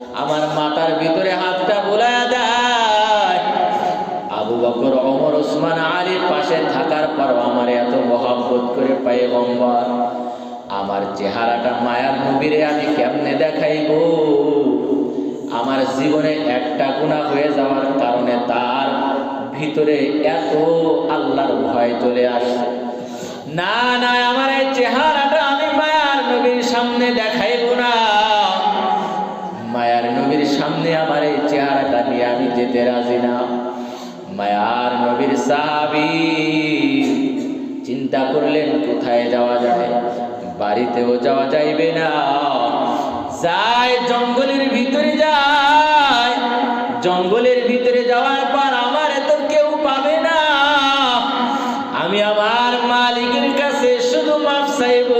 আমার মাথার ভিতরে হাতটা বোলায় দেয়। আবু বকর অমর ওসমান, আলীর পাশে থাকার পর আমার এত মহাব্বত করে পাই গম্বর আমার চেহারাটা মায়ার নবীরে আমি কেমনে দেখাইব? আমার জীবনে একটা গুণা হয়ে যাওয়ার কারণে তার ভিতরে এত আল্লাহর ভয় চলে আসছে। না না, আমার এই চেহারাটা যেতে রাজি না মায়ার নবীর সাহাবি চিন্তা করলেন কোথায় যাওয়া যায় বাড়িতেও যাওয়া যাইবে না যায় জঙ্গলের ভিতরে যায় জঙ্গলের ভিতরে যাওয়ার পর আমার তো কেউ পাবে না। আমি আমার মালিকের কাছে শুধু মাফ চাইব।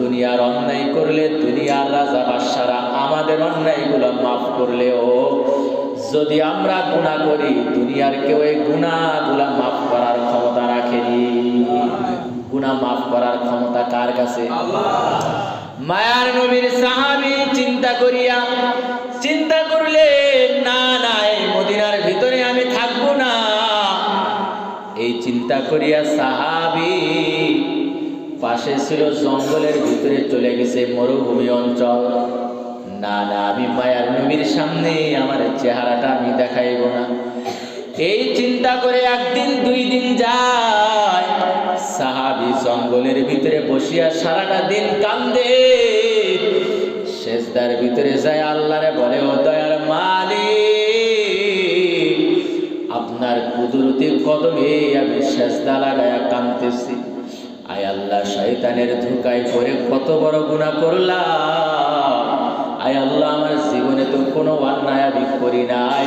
দুনিয়ার অন্যায় করলে দুনিয়ার রাজা বাদশারা আমাদের অন্যায়গুলো মাফ করলেও যদি আমরা গুণা করি, দুনিয়ার কেউ এই গুণাগুলা মাফ করার ক্ষমতা রাখেনি। গুণা মাফ করার ক্ষমতা কার কাছে? মায়ার নবীর সাহাবি চিন্তা করিয়া, চিন্তা করলে, না না, এই মদিনার ভিতরে আমি থাকব না। এই চিন্তা করিয়া সাহাবি পাশে ছিল জঙ্গলের ভিতরে চলে গেছে মরুভূমি অঞ্চল। না না আমি মায়ার নবীর সামনে আমার চেহারাটা আমি দেখাইব না। এই চিন্তা করে একদিন, দুই দিন যায়। সাহাবি জঙ্গলের ভিতরে বসিয়া সারাটা দিন কান্দে। শেষদার ভিতরে যায় আল্লাহরে বলে, ও দয়ার মালিক, আপনার কুদরতি কদমে আমি শেষদা লাগায়া কান্দতেছি আয় আল্লাহ, শয়তানের ধোকায় পরে কত বড় গুণা করলাম। আয় আল্লাহ, আমার জীবনে তো কোনো অন্যায় আমি করি নাই।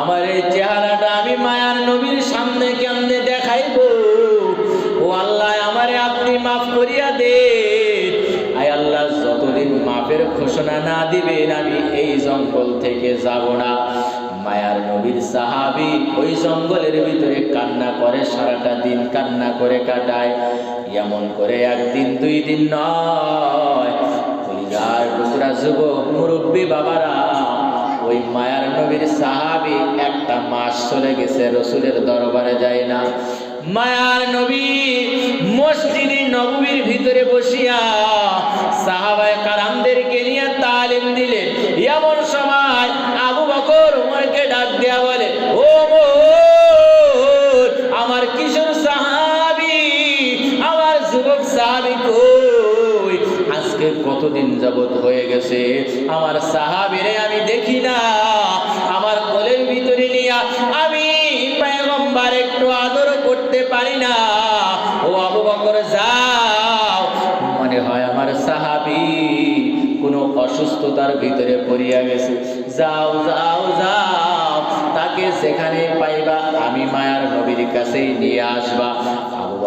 আমার এই চেহারাটা আমি মায়ার নবীর সামনে কেমনে দেখাইব? ও আল্লাহ, আমারে আপনি মাফ করিয়া দে আয় আল্লাহ, যতদিন মাফের ঘোষণা না দিবেন, আমি এই জঙ্গল থেকে যাব না। মায়ার নবীর সাহাবি ওই জঙ্গলের ভিতরে কান্না করে, সারাটা দিন কান্না করে কাটায়। এমন করে একদিন, দুই দিন নয় বাবারা ওই মায়ার নবীর একটা চলে গেছে ভিতরে বসিয়া সাহাবায় কারামদেরকে নিয়ে তালিম দিলেন। এমন সময় আবু বকর উমরকে ডাক দেয়া বলে ও মোর, আমার কিশোর সাহাবি আমার যুবক সাহাবি কই? আজকে কতদিন যাবত হয়ে গেছে? আমার সাহাবিরে আমি দেখি না। আমার কোলের ভিতরে নিয়া আমি পেগম্বার একটু আদর করতে পারি না। ও আবু বকর, যাও। মনে হয় আমার সাহাবি কোনো অসুস্থতার ভিতরে পড়িয়া গেছে। যাও যাও যাও। তাকে সেখানে পাইবা, আমি মায়ার নবীর কাছেই নিয়ে আসবা।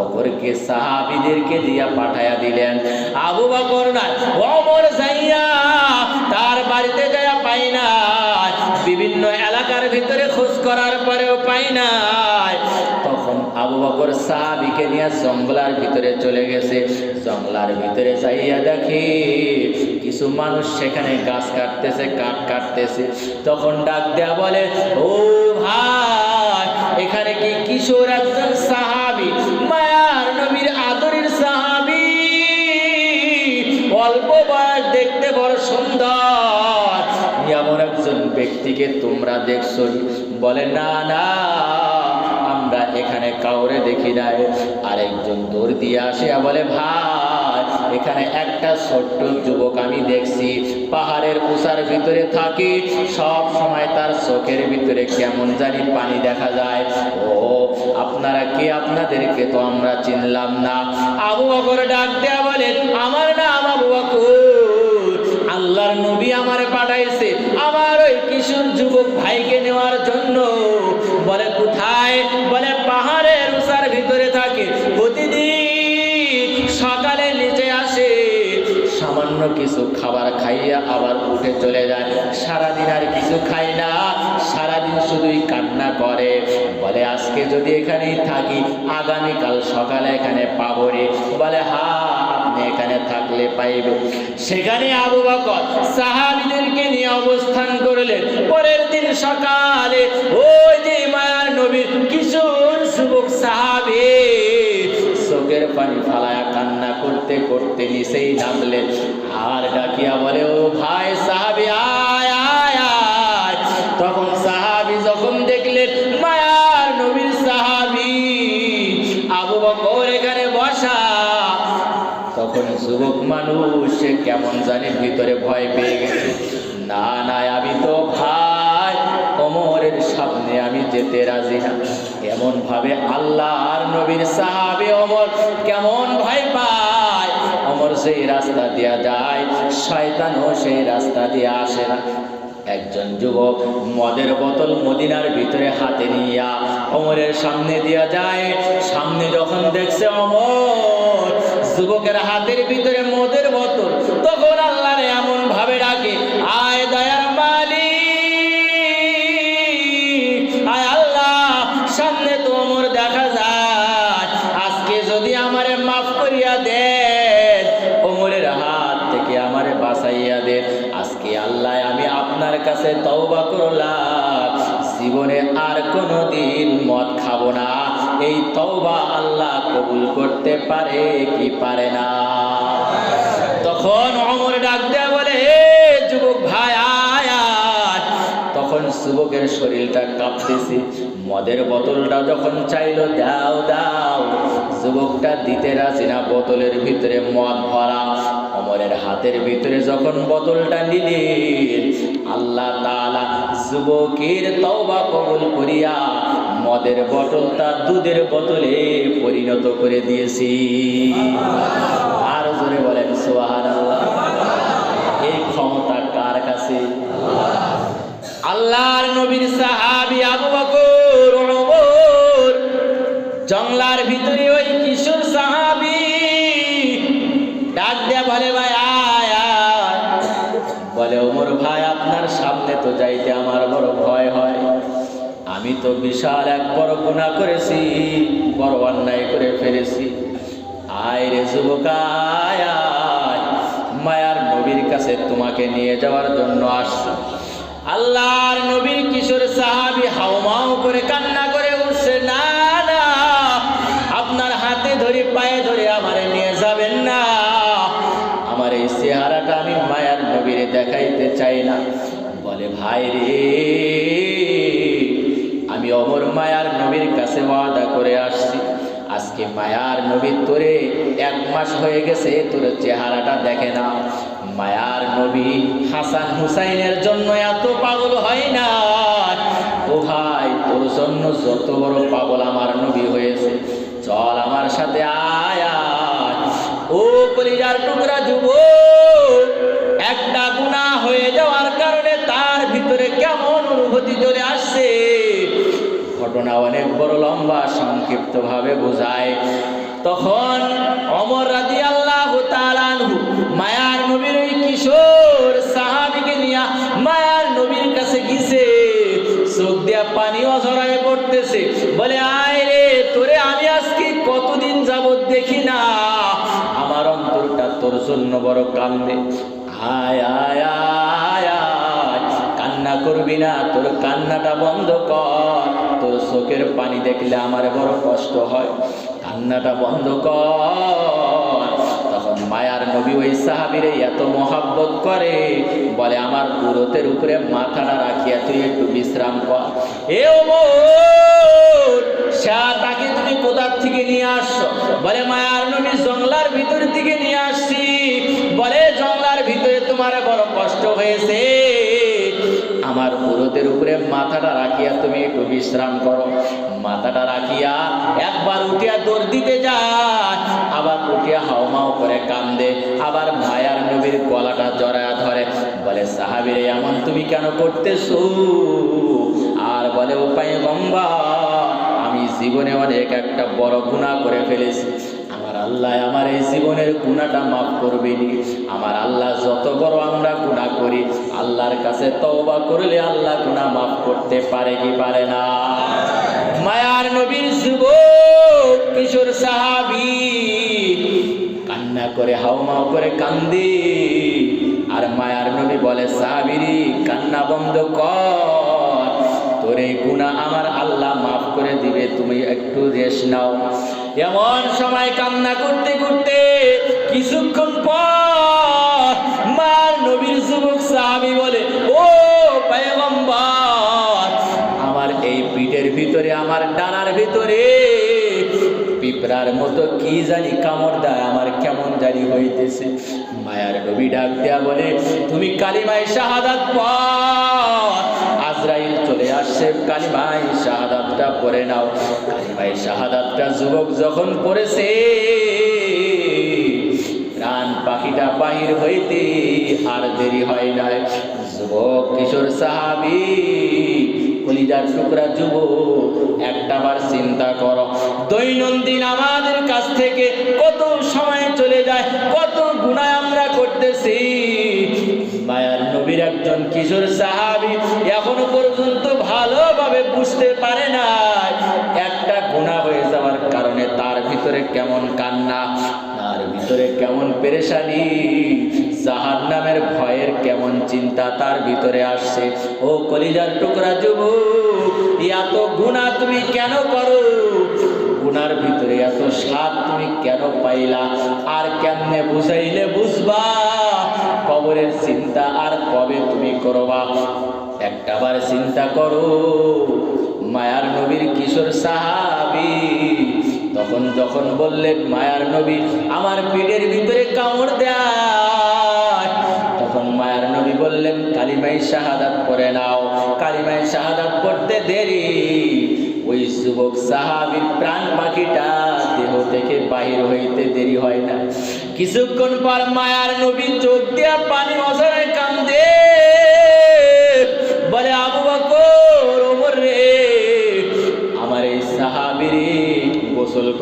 বকরকে সাহাবিদেরকে দিয়া পাঠায়া দিলেন। আবু বকর না অমর যাইয়া তার বাড়িতে যাইয়া পাই না বিভিন্ন এলাকার ভিতরে খোঁজ করার পরেও পাই তখন আবু বকর সাহাবিকে নিয়ে জঙ্গলার ভিতরে চলে গেছে। জঙ্গলার ভিতরে দেখি কিছু মানুষ সেখানে গাছ কাটতেছে, কাঠ কাটতেছে। তখন ডাক দেয়া বলে, ও ভাই, এখানে কি কিশোর একজন সাহাবি ব্যক্তিকে তোমরা দেখছ বলে, না না, আমরা এখানে কাউরে দেখি নাই। আরেকজন দৌড় দিয়ে আসে বলে, ভাই, এখানে একটা ছোট্ট যুবক আমি দেখছি। পাহাড়ের উষার ভিতরে থাকি। সব সময় তার চোখের ভিতরে কেমন জানি পানি দেখা যায়। ও, আপনারা কে? আপনাদেরকে তো আমরা চিনলাম না। আবু বকর ডাক দেয়া বলে, আমার নাম আবু বকর। আল্লাহর নবী আমারে পাঠাইছে। আমার ওই কিশোর যুবক ভাইকে নেওয়ার জন্য। বলে, কোথায়? বলে, পাহাড়ের উষার ভিতরে থাকে। প্রতিদিন সকালে নিচে আসে। সামান্য কিছু খাবার খাইয়া আবার উঠে চলে যায়। সারাদিন আর কিছু খাই না। সারাদিন শুধুই কান্না করে। বলে, আজকে যদি এখানেই থাকি, আগামীকাল সকালে এখানে পাবো রে। বলে, হা আপনি এখানে থাকলে পাইবে। সেখানে আবু বকর সাহাবিদেরকে পরের দিন সকালে ওই যে মায়ার নবীর কিশোর যুবক সাহাবে চোখের পানি ফালায়া কান্না করতে করতে নিচেই নামলেন। আর ডাকিয়া বলে, ও ভাই সাহাবি আয় আয়। তখন তখন যুবক মানুষ সে কেমন জানি ভিতরে ভয় পেয়ে গেছে। না না, আমি তো ভাই অমরের সামনে আমি যেতে রাজি না। এমন ভাবে আল্লাহ আর নবীর সাহাবে অমর কেমন ভয় পায়। অমর সেই রাস্তা দিয়া যায়, শয়তানও সেই রাস্তা দিয়ে আসে না। একজন যুবক মদের বোতল মদিনার ভিতরে হাতে নিয়া অমরের সামনে দিয়া যায়। সামনে যখন দেখছে অমর যুবকের হাতের ভিতরে মদের বোতল। তখন আল্লাহ এমন ভাবে ডাকে, আয় দয়ার আয় আল্লাহ, সামনে দেখা আজকে যদি আমারে মাফ করিয়া ওমরের হাত থেকে আমারে দেন। আজকে আল্লাহ আমি আপনার কাছে তওবা করলাম। জীবনে আর কোনো দিন মদ খাব না। এই তওবা আল্লাহ কবুল করতে পারে কি পারে না? তখন অমর ডাক দেয়া বলে, হে যুবক ভাই, আয় তখন যুবকের শরীরটা কাঁপতেছে। মদের বোতলটা যখন চাইলো, দাও দাও। যুবকটা দিতে রাজি না, বোতলের ভিতরে মদ হাতের ভিতরে যখন বোতলটা নিলেন আল্লাহ তাআলা যুবকের তওবা কবুল করিয়া মদের বোতলটা দুধের বোতলে পরিণত করে দিয়েছি। আরও জোরে বলেন, সুবহানাল্লাহ। এই ক্ষমতা কার কাছে? আল্লাহর নবীর সাহাবী আবু বকর তো যাইতে আমার বড় ভয় হয়। আমি তো বিশাল এক বড় গুণা করেছি, বড় অন্যায় করে ফেলেছি। আয় রে মায়ার নবীর কাছে তোমাকে নিয়ে যাওয়ার জন্য আসছি। আল্লাহর নবীর কিশোর সাহাবি হাউমাউ করে কান্না করে উঠছে, না না, আপনার হাতে ধরে, পায়ে ধরে আমারে নিয়ে যাবেন না। আমার এই চেহারাটা আমি মায়ার নবীরে দেখাইতে চাই না। বলে, ভাই রে, আমি অমর মায়ার নবীর কাছে ওয়াদা করে আসছি। আজকে মায়ার নবী তোরে এক মাস হয়ে গেছে, তোর চেহারাটা দেখে না মায়ার নবী হাসান হুসাইনের জন্য এত পাগল হয় না। ও ভাই, তোর জন্য যত বড় পাগল আমার নবী হয়েছে। চল আমার সাথে আয়। ও কলিজার টুকরা যুব একটা গুণা হয়ে কেমন অনুভূতি আসছে। ঘটনা অনেক বড় লম্বা সংক্ষিপ্ত ভাবে বোঝায়। তখন অমর রাজি আল্লাহ মায়ার নবীর ওই কিশোর সাহাবিকে নিয়ে মায়ার নবীর কাছে গিয়েছে। চোখ দিয়া পানি অঝরায় পড়তেছে। বলে, আয় রে, তোরে আমি আজকে কতদিন যাবত দেখি না। আমার অন্তরটা তোর জন্য বড় কান্দে। আয় আয় করবি না, তোর কান্নাটা বন্ধ কর। তোর চোখের পানি দেখলে আমার বড় কষ্ট হয়। কান্নাটা বন্ধ কর। তখন মায়ার নবী ওই সাহাবিরে এত মহাব্বত করে, বলে, আমার পুরতের উপরে মাথাটা রাখিয়া তুই একটু বিশ্রাম কর। এ তাকে তুমি কোথার থেকে নিয়ে আসছো? বলে, মায়ার নবী জংলার ভিতর থেকে নিয়ে আসছি। বলে, জংলার ভিতরে তোমার বড় কষ্ট হয়েছে। আমার পুরোদের উপরে মাথাটা রাখিয়া তুমি একটু বিশ্রাম করো। মাথাটা রাখিয়া একবার উঠিয়া দৌড় দিতে যায়। আবার উঠিয়া হাওমাও করে কান্দে। আবার মায়ার নবীর গলাটা জড়ায়া ধরে। বলে, সাহাবিরে, এমন তুমি কেন করতেছো? আর বলে উপায় গম্বা আমি জীবনে অনেক একটা বড় গুণা করে ফেলেছি। আল্লাহ আমার এই জীবনের গুণাটা মাফ করবেনি। আমার আল্লাহ যত বড় আমরা গুণা করি, আল্লাহর কাছে তওবা করলে আল্লাহ গুণা মাফ করতে পারে কি পারে না? মায়ার নবীর যুবক, কিশোর সাহাবি, কান্না করে, হাওমাও করে কান্দি। আর মায়ার নবী বলে, সাহাবিরি, কান্না বন্ধ কর। তোর এই গুণা আমার আল্লাহ মাফ করে দিবে, তুমি একটু রেস্ট নাও। এমন সময় কান্না করতে করতে কিছুক্ষণ পর মার নবীর যুবক সাহাবি বলে, ও পয়গম্বর, আমার এই পিঠের ভিতরে, আমার ডানার ভিতরে পিঁপড়ার মতো কি জানি কামড় দেয়, আমার কেমন জানি হইতেছে। মায়ার নবী ডাক দেয়া বলে, তুমি কালিমায় শাহাদাত চলে আসছে কালিমাই শাহাদাতটা পরে নাও। কালিমাই শাহাদাতটা যুবক যখন পড়েছে, প্রাণ পাখিটা বাহির হইতে আর দেরি হয় নাই। যুবক, কিশোর সাহাবি, কলিজার টুকরা যুবক, একটাবার চিন্তা করো, দৈনন্দিন আমাদের কাছ থেকে কত সময় চলে যায়, কত গুণায় আমরা করতেছি। মায়ার নবীর একজন কিশোর সাহাবি এখনও পর্যন্ত ভালোভাবে বুঝতে পারে না একটা গুণা হয়ে যাওয়ার কারণে তার ভিতরে কেমন কান্না, তার ভিতরে কেমন পেরেশানি জাহান নামের ভয়ের কেমন চিন্তা তার ভিতরে আসছে। ও কলিজার টুকরা যুবক, এত গুণা তুমি কেন করো? গুনার ভিতরে এত স্বাদ তুমি কেন পাইলা? আর কেমনে বুঝাইলে বুঝবা? কবরের চিন্তা আর কবে তুমি করবা? একটাবার চিন্তা করো, মায়ার নবীর কিশোর সাহাবি। তখন যখন বললেন, মায়ার নবী, আমার পিঠের ভিতরে কামড় দেয়। তখন মায়ার নবী বললেন কালিমাই শাহাদাত করে নাও। কালিমাই শাহাদাত করতে দেরি। ওই যুবক সাহাবির প্রাণ পাখিটা দেহ থেকে বাহির হইতে দেরি হয় না। কিছুক্ষণ পর মায়ার নবী চোখ দিয়া পানি অসরায়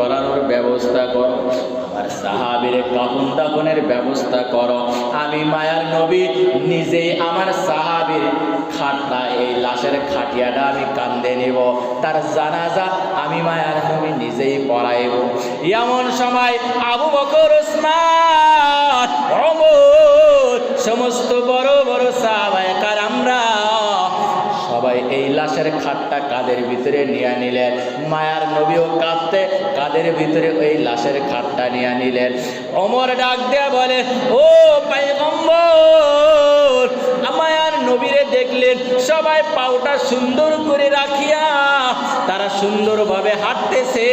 করানোর ব্যবস্থা করো। আমার সাহাবিরে কাপন দাপনের ব্যবস্থা করো। আমি মায়ার নবী, নিজেই আমার সাহাবির খাটটা এই লাশের খাটিয়াটা আমি কান্দে নেব। তার জানাজা আমি মায়ার নবী নিজেই পড়াইব। এমন সময় আবু বকর সমস্ত বড় বড় সাহাবায়াকার আমরা সবাই এই লাশের খাটটা কাদের ভিতরে নিয়ে নিলেন? মায়ার নবীও কাঁদতে কাদের ভিতরে ওই লাশের খাটটা নিয়ে নিলেন? অমর ডাক দেয়া বলে, ও পাইগম্বর মায়ার নবীরে দেখলেন, সবাই পাউটা সুন্দর করে রাখিয়া তারা সুন্দরভাবে হাঁটতেছে।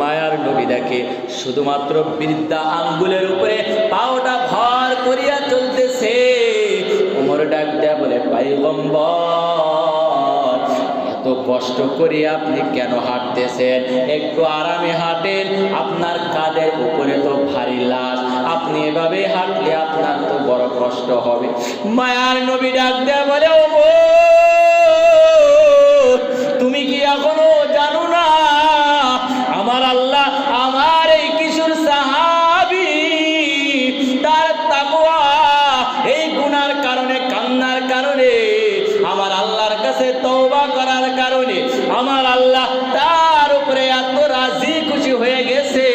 মায়ার নবী দেখে, শুধুমাত্র বৃদ্ধা আঙ্গুলের উপরে পাওটা ভর করিয়া চলতেছে ওমর ডাক দেয়া বলে পাইগম্বর এত কষ্ট করে আপনি কেন হাঁটতেছেন? একটু আরামে হাঁটেন, আপনার কাদের উপরে তো ভারী লাশ। আপনি এভাবে হাঁটলে আপনার তো বড় কষ্ট হবে। মায়ার নবী ডাক দেয়া বলে ও আমার আল্লাহ তার উপরে এত রাজি খুশি হয়ে গেছে।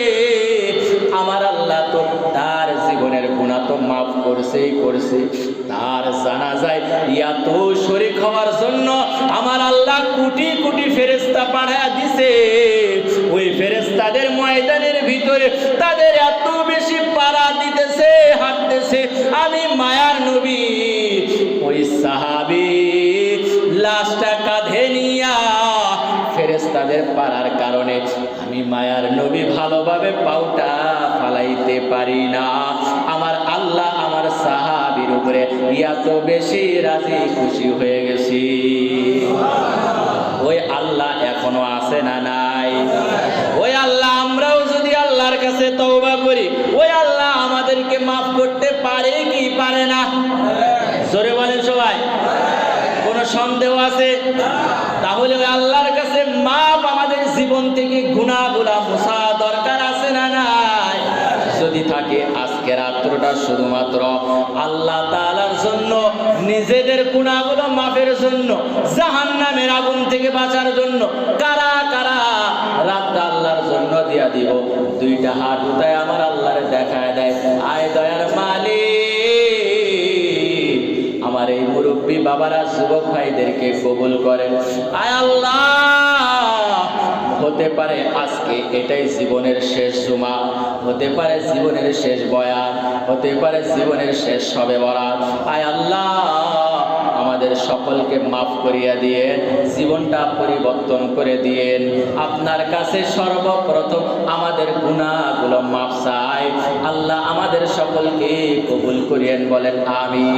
আমার আল্লাহ তো তার জীবনের গুণা তো মাফ করছেই করছে। তার জানা যায় এত শরীর হওয়ার জন্য আমার আল্লাহ কোটি কোটি ফেরেস্তা পাঠায় দিছে। ওই ফেরেস্তাদের ময়দানের ভিতরে তাদের এত বেশি পাড়া দিতেছে, হাঁটতেছে। আমি মায়ার নবী। ফেরেস্তাদের পারার কারণে আমি মায়ার নবী ভালোভাবে পাউটা ফালাইতে পারি না। আমার আল্লাহ আমার সাহাবির উপরে এত বেশি রাজি খুশি হয়ে গেছি। ওই আল্লাহ এখনও আছে না নাই? ওই আল্লাহ আমরাও যদি আল্লাহর কাছে তওবা করি, ওই আল্লাহ আমাদেরকে মাফ করতে পারে কি পারে না? জোরে বলেন সবাই। কোনো সন্দেহ আছে? তাহলে ওই আল্লাহর কাছে মাপ আমাদের জীবন থেকে গুণাগুলা মোছা দরকার আছে না নাই? যদি থাকে আজকে রাত্রটা শুধুমাত্র আল্লাহ তাআলার জন্য, নিজেদের গুণাগুলো মাফের জন্য, জাহান্নামের আগুন থেকে বাঁচার জন্য, কারা কারা রাতটা আল্লাহর জন্য দিয়া দিব। দুইটা হাত উঠায় আমার আল্লাহর দেখায় দেয়। আয় দয়ার মালিক! আমার এই মুরব্বী বাবারা, যুবক ভাইদেরকে কবুল করেন। আয় আল্লাহ! হতে পারে আজকে এটাই জীবনের শেষ জুমা, হতে পারে জীবনের শেষ বয়ান, হতে পারে জীবনের শেষ সবে বরাত। আয় আল্লাহ! আমাদের সকলকে মাফ করিয়া দিয়ে, জীবনটা পরিবর্তন করে দিয়েন। আপনার কাছে সর্বপ্রথম আমাদের গুণাগুলো মাফ চাই। আল্লাহ আমাদের সকলকে কবুল করিয়েন বলেন আমি